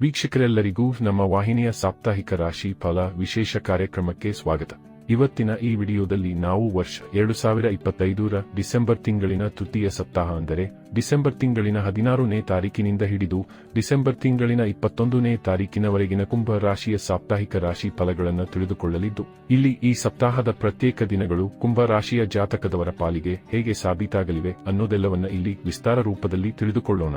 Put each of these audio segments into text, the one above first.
ವೀಕ್ಷಕರೆಲ್ಲರಿಗೂ ನಮ್ಮ ವಾಹಿನಿಯ ಸಾಪ್ತಾಹಿಕ ರಾಶಿ ಫಲ ವಿಶೇಷ ಕಾರ್ಯಕ್ರಮಕ್ಕೆ ಸ್ವಾಗತ. ಇವತ್ತಿನ ಈ ವಿಡಿಯೋದಲ್ಲಿ ನಾವು ವರ್ಷ ಎರಡು ಸಾವಿರ ಇಪ್ಪತ್ತೈದರ ಡಿಸೆಂಬರ್ ತಿಂಗಳಿನ ತೃತೀಯ ಸಪ್ತಾಹ ಅಂದರೆ ಡಿಸೆಂಬರ್ ತಿಂಗಳಿನ ಹದಿನಾರನೇ ತಾರೀಕಿನಿಂದ ಹಿಡಿದು ಡಿಸೆಂಬರ್ ತಿಂಗಳಿನ ಇಪ್ಪತ್ತೊಂದನೇ ತಾರೀಕಿನವರೆಗಿನ ಕುಂಭ ರಾಶಿಯ ಸಾಪ್ತಾಹಿಕ ರಾಶಿ ಫಲಗಳನ್ನು ತಿಳಿದುಕೊಳ್ಳಲಿದ್ದು, ಇಲ್ಲಿ ಈ ಸಪ್ತಾಹದ ಪ್ರತ್ಯೇಕ ದಿನಗಳು ಕುಂಭ ರಾಶಿಯ ಜಾತಕದವರ ಪಾಲಿಗೆ ಹೇಗೆ ಸಾಬೀತಾಗಲಿವೆ ಅನ್ನೋದೆಲ್ಲವನ್ನ ಇಲ್ಲಿ ವಿಸ್ತಾರ ರೂಪದಲ್ಲಿ ತಿಳಿದುಕೊಳ್ಳೋಣ.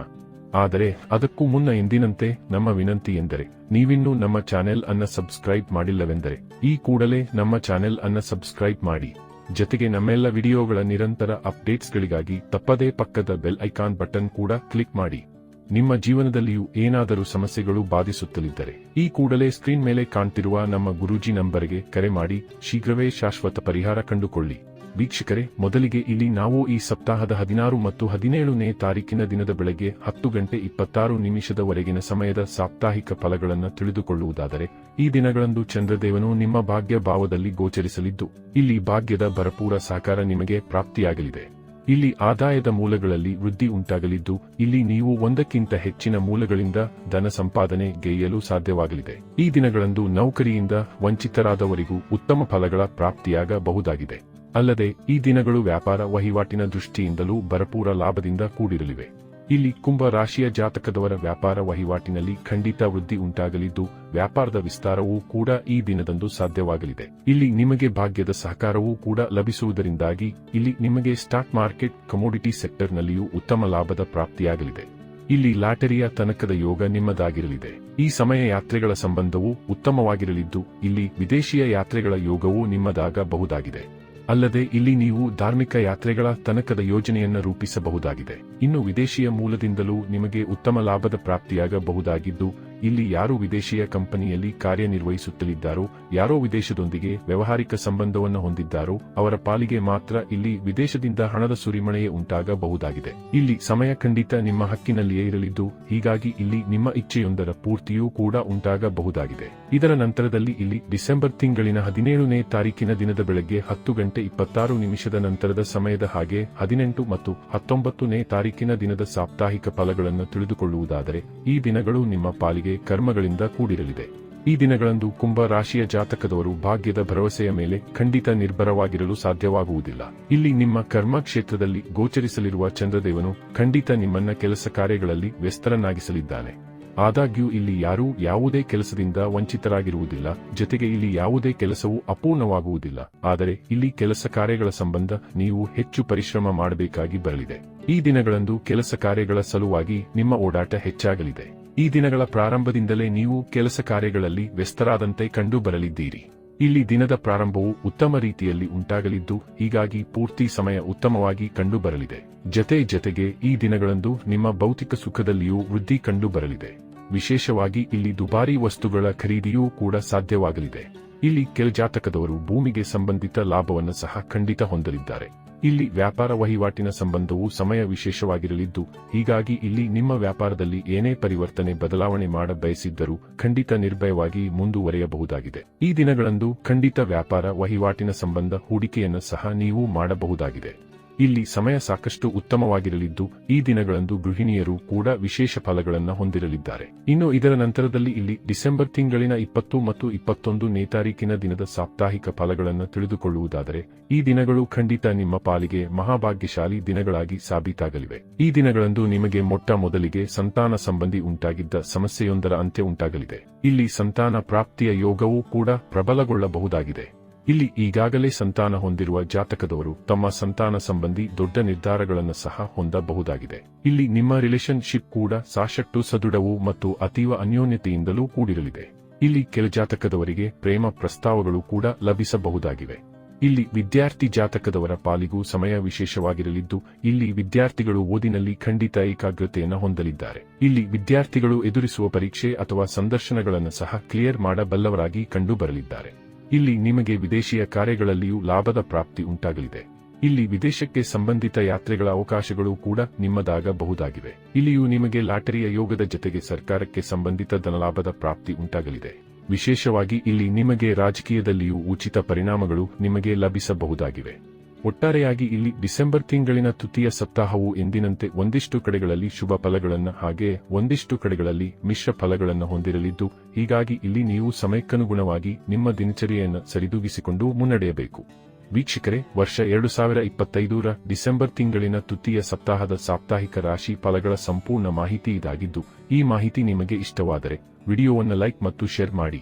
ಆದರೆ ಅದಕ್ಕೂ ಮುನ್ನ ಎಂದಿನಂತೆ ನಮ್ಮ ವಿನಂತಿ ಎಂದರೆ, ನೀವಿನ್ನೂ ನಮ್ಮ ಚಾನೆಲ್ ಅನ್ನ ಸಬ್ಸ್ಕ್ರೈಬ್ ಮಾಡಿಲ್ಲವೆಂದರೆ, ಈ ಕೂಡಲೇ ನಮ್ಮ ಚಾನೆಲ್ ಅನ್ನ ಸಬ್ಸ್ಕ್ರೈಬ್ ಮಾಡಿ. ಜೊತೆಗೆ ನಮ್ಮೆಲ್ಲ ವಿಡಿಯೋಗಳ ನಿರಂತರ ಅಪ್ಡೇಟ್ಸ್ಗಳಿಗಾಗಿ ತಪ್ಪದೇ ಪಕ್ಕದ ಬೆಲ್ ಐಕಾನ್ ಬಟನ್ ಕೂಡ ಕ್ಲಿಕ್ ಮಾಡಿ. ನಿಮ್ಮ ಜೀವನದಲ್ಲಿಯೂ ಏನಾದರೂ ಸಮಸ್ಯೆಗಳು ಬಾಧಿಸುತ್ತಲಿದ್ದರೆ, ಈ ಕೂಡಲೇ ಸ್ಕ್ರೀನ್ ಮೇಲೆ ಕಾಣ್ತಿರುವ ನಮ್ಮ ಗುರೂಜಿ ನಂಬರ್ಗೆ ಕರೆ ಮಾಡಿ, ಶೀಘ್ರವೇ ಶಾಶ್ವತ ಪರಿಹಾರ ಕಂಡುಕೊಳ್ಳಿ. ವೀಕ್ಷಕರೇ, ಮೊದಲಿಗೆ ಇಲ್ಲಿ ನಾವು ಈ ಸಪ್ತಾಹದ ಹದಿನಾರು ಮತ್ತು ಹದಿನೇಳನೇ ತಾರೀಕಿನ ದಿನದ ಬೆಳಗ್ಗೆ ಹತ್ತು ಗಂಟೆ ಇಪ್ಪತ್ತಾರು ನಿಮಿಷದವರೆಗಿನ ಸಮಯದ ಸಾಪ್ತಾಹಿಕ ಫಲಗಳನ್ನು ತಿಳಿದುಕೊಳ್ಳುವುದಾದರೆ, ಈ ದಿನಗಳಂದು ಚಂದ್ರದೇವನು ನಿಮ್ಮ ಭಾಗ್ಯ ಭಾವದಲ್ಲಿ ಗೋಚರಿಸಲಿದ್ದು, ಇಲ್ಲಿ ಭಾಗ್ಯದ ಭರಪೂರ ಸಾಕಾರ ನಿಮಗೆ ಪ್ರಾಪ್ತಿಯಾಗಲಿದೆ. ಇಲ್ಲಿ ಆದಾಯದ ಮೂಲಗಳಲ್ಲಿ ವೃದ್ಧಿ ಉಂಟಾಗಲಿದ್ದು, ಇಲ್ಲಿ ನೀವು ಒಂದಕ್ಕಿಂತ ಹೆಚ್ಚಿನ ಮೂಲಗಳಿಂದ ಧನ ಸಂಪಾದನೆ ಗೆಯ್ಯಲು ಸಾಧ್ಯವಾಗಲಿದೆ. ಈ ದಿನಗಳಂದು ನೌಕರಿಯಿಂದ ವಂಚಿತರಾದವರಿಗೂ ಉತ್ತಮ ಫಲಗಳ ಪ್ರಾಪ್ತಿಯಾಗಬಹುದಾಗಿದೆ. ಅಲ್ಲದೆ, ಈ ದಿನಗಳು ವ್ಯಾಪಾರ ವಹಿವಾಟಿನ ದೃಷ್ಟಿಯಿಂದಲೂ ಭರಪೂರ ಲಾಭದಿಂದ ಕೂಡಿರಲಿವೆ. ಇಲ್ಲಿ ಕುಂಭ ರಾಶಿಯ ಜಾತಕದವರ ವ್ಯಾಪಾರ ವಹಿವಾಟಿನಲ್ಲಿ ಖಂಡಿತ ವೃದ್ಧಿ ಉಂಟಾಗಲಿದ್ದು, ವ್ಯಾಪಾರದ ವಿಸ್ತಾರವೂ ಕೂಡ ಈ ದಿನದಂದು ಸಾಧ್ಯವಾಗಲಿದೆ. ಇಲ್ಲಿ ನಿಮಗೆ ಭಾಗ್ಯದ ಸಹಕಾರವೂ ಕೂಡ ಲಭಿಸುವುದರಿಂದಾಗಿ, ಇಲ್ಲಿ ನಿಮಗೆ ಸ್ಟಾಕ್ ಮಾರ್ಕೆಟ್, ಕಮೋಡಿಟಿ ಸೆಕ್ಟರ್ನಲ್ಲಿಯೂ ಉತ್ತಮ ಲಾಭದ ಪ್ರಾಪ್ತಿಯಾಗಲಿದೆ. ಇಲ್ಲಿ ಲಾಟರಿಯ ತನಕದ ಯೋಗ ನಿಮ್ಮದಾಗಿರಲಿದೆ. ಈ ಸಮಯ ಯಾತ್ರೆಗಳ ಸಂಬಂಧವೂ ಉತ್ತಮವಾಗಿರಲಿದ್ದು, ಇಲ್ಲಿ ವಿದೇಶಿಯ ಯಾತ್ರೆಗಳ ಯೋಗವೂ ನಿಮ್ಮದಾಗಬಹುದಾಗಿದೆ. ಅಲ್ಲದೆ ಇಲ್ಲಿ ನೀವು ಧಾರ್ಮಿಕ ಯಾತ್ರೆಗಳ ತನಕದ ಯೋಜನೆಯನ್ನು ರೂಪಿಸಬಹುದಾಗಿದೆ. ಇನ್ನು ವಿದೇಶಿಯ ಮೂಲದಿಂದಲೂ ನಿಮಗೆ ಉತ್ತಮ ಲಾಭದ ಪ್ರಾಪ್ತಿಯಾಗಬಹುದಾಗಿದ್ದು ಇಲ್ಲಿ ಯಾರು ವಿದೇಶಿಯ ಕಂಪನಿಯಲ್ಲಿ ಕಾರ್ಯನಿರ್ವಹಿಸುತ್ತಲಿದ್ದಾರೋ, ಯಾರೋ ವಿದೇಶದೊಂದಿಗೆ ವ್ಯವಹಾರಿಕ ಸಂಬಂಧವನ್ನು ಹೊಂದಿದ್ದಾರೋ, ಅವರ ಪಾಲಿಗೆ ಮಾತ್ರ ಇಲ್ಲಿ ವಿದೇಶದಿಂದ ಹಣದ ಸುರಿಮಳೆಯೇ ಉಂಟಾಗಬಹುದಾಗಿದೆ. ಇಲ್ಲಿ ಸಮಯ ಖಂಡಿತ ನಿಮ್ಮ ಹಕ್ಕಿನಲ್ಲಿಯೇ ಇರಲಿದ್ದು, ಹೀಗಾಗಿ ಇಲ್ಲಿ ನಿಮ್ಮ ಇಚ್ಛೆಯೊಂದರ ಪೂರ್ತಿಯೂ ಕೂಡ ಉಂಟಾಗಬಹುದಾಗಿದೆ. ಇದರ ನಂತರದಲ್ಲಿ ಇಲ್ಲಿ ಡಿಸೆಂಬರ್ ತಿಂಗಳಿನ ಹದಿನೇಳನೇ ತಾರೀಕಿನ ದಿನದ ಬೆಳಗ್ಗೆ ಹತ್ತು ಗಂಟೆ ಇಪ್ಪತ್ತಾರು ನಿಮಿಷದ ನಂತರದ ಸಮಯದ ಹಾಗೆ ಹದಿನೆಂಟು ಮತ್ತು ಹತ್ತೊಂಬತ್ತನೇ ತಾರೀಕಿನ ದಿನದ ಸಾಪ್ತಾಹಿಕ ಫಲಗಳನ್ನು ತಿಳಿದುಕೊಳ್ಳುವುದಾದರೆ, ಈ ದಿನಗಳು ನಿಮ್ಮ ಪಾಲಿಗೆ ಕರ್ಮಗಳಿಂದ ಕೂಡಿರಲಿದೆ. ಈ ದಿನಗಳಂದು ಕುಂಭ ರಾಶಿಯ ಜಾತಕದವರು ಭಾಗ್ಯದ ಭರವಸೆಯ ಮೇಲೆ ಖಂಡಿತ ನಿರ್ಭರವಾಗಿರಲು ಸಾಧ್ಯವಾಗುವುದಿಲ್ಲ. ಇಲ್ಲಿ ನಿಮ್ಮ ಕರ್ಮ ಕ್ಷೇತ್ರದಲ್ಲಿ ಗೋಚರಿಸಲಿರುವ ಚಂದ್ರದೇವನು ಖಂಡಿತ ನಿಮ್ಮನ್ನ ಕೆಲಸ ಕಾರ್ಯಗಳಲ್ಲಿ ವ್ಯಸ್ತರನ್ನಾಗಿಸಲಿದ್ದಾನೆ. ಆದಾಗ್ಯೂ ಇಲ್ಲಿ ಯಾರೂ ಯಾವುದೇ ಕೆಲಸದಿಂದ ವಂಚಿತರಾಗಿರುವುದಿಲ್ಲ. ಜೊತೆಗೆ ಇಲ್ಲಿ ಯಾವುದೇ ಕೆಲಸವೂ ಅಪೂರ್ಣವಾಗುವುದಿಲ್ಲ. ಆದರೆ ಇಲ್ಲಿ ಕೆಲಸ ಕಾರ್ಯಗಳ ಸಂಬಂಧ ನೀವು ಹೆಚ್ಚು ಪರಿಶ್ರಮ ಮಾಡಬೇಕಾಗಿ ಬರಲಿದೆ. ಈ ದಿನಗಳಂದು ಕೆಲಸ ಕಾರ್ಯಗಳ ಸಲುವಾಗಿ ನಿಮ್ಮ ಓಡಾಟ ಹೆಚ್ಚಾಗಲಿದೆ. ಈ ದಿನಗಳ ಪ್ರಾರಂಭದಿಂದಲೇ ನೀವು ಕೆಲಸ ಕಾರ್ಯಗಳಲ್ಲಿ ವ್ಯಸ್ತರಾದಂತೆ ಕಂಡು ಬರಲಿದ್ದೀರಿ. ಇಲ್ಲಿ ದಿನದ ಪ್ರಾರಂಭವು ಉತ್ತಮ ರೀತಿಯಲ್ಲಿ ಉಂಟಾಗಲಿದ್ದು, ಹೀಗಾಗಿ ಪೂರ್ತಿ ಸಮಯ ಉತ್ತಮವಾಗಿ ಕಂಡು ಬರಲಿದೆ. ಜತೆ ಜತೆಗೆ ಈ ದಿನಗಳಂದು ನಿಮ್ಮ ಭೌತಿಕ ಸುಖದಲ್ಲಿಯೂ ವೃದ್ಧಿ ಕಂಡು ಬರಲಿದೆ. ವಿಶೇಷವಾಗಿ ಇಲ್ಲಿ ದುಬಾರಿ ವಸ್ತುಗಳ ಖರೀದಿಯೂ ಕೂಡ ಸಾಧ್ಯವಾಗಲಿದೆ. ಇಲ್ಲಿ ಕೆಲ ಜಾತಕದವರು ಭೂಮಿಗೆ ಸಂಬಂಧಿತ ಲಾಭವನ್ನು ಸಹ ಖಂಡಿತ ಹೊಂದಲಿದ್ದಾರೆ. ಇಲ್ಲಿ ವ್ಯಾಪಾರ ವಹಿವಾಟಿನ ಸಂಬಂಧವು ಸಮಯ ವಿಶೇಷವಾಗಿರಲಿದ್ದು, ಹೀಗಾಗಿ ಇಲ್ಲಿ ನಿಮ್ಮ ವ್ಯಾಪಾರದಲ್ಲಿ ಏನೇ ಪರಿವರ್ತನೆ ಬದಲಾವಣೆ ಮಾಡ ಬಯಸಿದ್ದರೂ ಖಂಡಿತ ನಿರ್ಭಯವಾಗಿ ಮುಂದುವರೆಯಬಹುದಾಗಿದೆ. ಈ ದಿನಗಳಂದು ಖಂಡಿತ ವ್ಯಾಪಾರ ವಹಿವಾಟಿನ ಸಂಬಂಧ ಹೂಡಿಕೆಯನ್ನು ಸಹ ನೀವು ಮಾಡಬಹುದಾಗಿದೆ. ಇಲ್ಲಿ ಸಮಯ ಸಾಕಷ್ಟು ಉತ್ತಮವಾಗಿರಲಿದ್ದು, ಈ ದಿನಗಳಂದು ಗೃಹಿಣಿಯರು ಕೂಡ ವಿಶೇಷ ಫಲಗಳನ್ನು ಹೊಂದಿರಲಿದ್ದಾರೆ. ಇನ್ನು ಇದರ ನಂತರದಲ್ಲಿ ಇಲ್ಲಿ ಡಿಸೆಂಬರ್ ತಿಂಗಳಿನ ಇಪ್ಪತ್ತು ಮತ್ತು ಇಪ್ಪತ್ತೊಂದು ನೇತಾರೀಕಿನ ದಿನದ ಸಾಪ್ತಾಹಿಕ ಫಲಗಳನ್ನು ತಿಳಿದುಕೊಳ್ಳುವುದಾದರೆ, ಈ ದಿನಗಳು ಖಂಡಿತ ನಿಮ್ಮ ಪಾಲಿಗೆ ಮಹಾಭಾಗ್ಯಶಾಲಿ ದಿನಗಳಾಗಿ ಸಾಬೀತಾಗಲಿವೆ. ಈ ದಿನಗಳಂದು ನಿಮಗೆ ಮೊಟ್ಟ ಮೊದಲಿಗೆ ಸಂತಾನ ಸಂಬಂಧಿ ಉಂಟಾಗಿದ್ದ ಸಮಸ್ಯೆಯೊಂದರ ಅಂತ್ಯ ಉಂಟಾಗಲಿದೆ. ಇಲ್ಲಿ ಸಂತಾನ ಪ್ರಾಪ್ತಿಯ ಯೋಗವೂ ಕೂಡ ಪ್ರಬಲಗೊಳ್ಳಬಹುದಾಗಿದೆ. ಇಲ್ಲಿ ಈಗಾಗಲೇ ಸಂತಾನ ಹೊಂದಿರುವ ಜಾತಕದವರು ತಮ್ಮ ಸಂತಾನ ಸಂಬಂಧಿ ದೊಡ್ಡ ನಿರ್ಧಾರಗಳನ್ನು ಸಹ ಹೊಂದಬಹುದಾಗಿದೆ. ಇಲ್ಲಿ ನಿಮ್ಮ ರಿಲೇಶನ್ಶಿಪ್ ಕೂಡ ಸಾಕಷ್ಟು ಸದೃಢವು ಮತ್ತು ಅತೀವ ಅನ್ಯೋನ್ಯತೆಯಿಂದಲೂ ಕೂಡಿರಲಿದೆ. ಇಲ್ಲಿ ಕೆಲ ಜಾತಕದವರಿಗೆ ಪ್ರೇಮ ಪ್ರಸ್ತಾವಗಳು ಕೂಡ ಲಭಿಸಬಹುದಾಗಿವೆ. ಇಲ್ಲಿ ವಿದ್ಯಾರ್ಥಿ ಜಾತಕದವರ ಪಾಲಿಗೂ ಸಮಯ ವಿಶೇಷವಾಗಿರಲಿದ್ದು, ಇಲ್ಲಿ ವಿದ್ಯಾರ್ಥಿಗಳು ಓದಿನಲ್ಲಿ ಖಂಡಿತ ಏಕಾಗ್ರತೆಯನ್ನು ಹೊಂದಲಿದ್ದಾರೆ. ಇಲ್ಲಿ ವಿದ್ಯಾರ್ಥಿಗಳು ಎದುರಿಸುವ ಪರೀಕ್ಷೆ ಅಥವಾ ಸಂದರ್ಶನಗಳನ್ನು ಸಹ ಕ್ಲಿಯರ್ ಮಾಡಬಲ್ಲವರಾಗಿ ಕಂಡು ಬರಲಿದ್ದಾರೆ ಇಲ್ಲಿ ನಿಮಗೆ ವಿದೇಶಿಯ ಕಾರ್ಯಗಳಲ್ಲಿಯೂ ಲಾಭದ ಪ್ರಾಪ್ತಿ ಉಂಟಾಗಲಿದೆ. ಇಲ್ಲಿ ವಿದೇಶಕ್ಕೆ ಸಂಬಂಧಿತ ಯಾತ್ರೆಗಳ ಅವಕಾಶಗಳು ಕೂಡ ನಿಮ್ಮದಾಗಬಹುದಾಗಿವೆ. ಇಲ್ಲಿಯೂ ನಿಮಗೆ ಲಾಟರಿಯ ಯೋಗದ ಜೊತೆಗೆ ಸರ್ಕಾರಕ್ಕೆ ಸಂಬಂಧಿತ ಧನಲಾಭದ ಪ್ರಾಪ್ತಿ ಉಂಟಾಗಲಿದೆ. ವಿಶೇಷವಾಗಿ ಇಲ್ಲಿ ನಿಮಗೆ ರಾಜಕೀಯದಲ್ಲಿಯೂ ಉಚಿತ ಪರಿಣಾಮಗಳು ನಿಮಗೆ ಲಭಿಸಬಹುದಾಗಿವೆ. ಒಟ್ಟಾರೆಯಾಗಿ ಇಲ್ಲಿ ಡಿಸೆಂಬರ್ ತಿಂಗಳಿನ ತೃತೀಯ ಸಪ್ತಾಹವು ಎಂದಿನಂತೆ ಒಂದಿಷ್ಟು ಕಡೆಗಳಲ್ಲಿ ಶುಭ ಫಲಗಳನ್ನು ಹಾಗೆಯೇ ಒಂದಿಷ್ಟು ಕಡೆಗಳಲ್ಲಿ ಮಿಶ್ರ ಫಲಗಳನ್ನು ಹೊಂದಿರಲಿದ್ದು, ಹೀಗಾಗಿ ಇಲ್ಲಿ ನೀವು ಸಮಯಕ್ಕನುಗುಣವಾಗಿ ನಿಮ್ಮ ದಿನಚರಿಯನ್ನು ಸರಿದೂಗಿಸಿಕೊಂಡು ಮುನ್ನಡೆಯಬೇಕು. ವೀಕ್ಷಕರೇ, ವರ್ಷ ಎರಡು ಸಾವಿರ ಇಪ್ಪತ್ತೈದರ ಡಿಸೆಂಬರ್ ತಿಂಗಳಿನ ತೃತೀಯ ಸಪ್ತಾಹದ ಸಾಪ್ತಾಹಿಕ ರಾಶಿ ಫಲಗಳ ಸಂಪೂರ್ಣ ಮಾಹಿತಿ ಇದಾಗಿದ್ದು, ಈ ಮಾಹಿತಿ ನಿಮಗೆ ಇಷ್ಟವಾದರೆ ವಿಡಿಯೋವನ್ನು ಲೈಕ್ ಮತ್ತು ಶೇರ್ ಮಾಡಿ.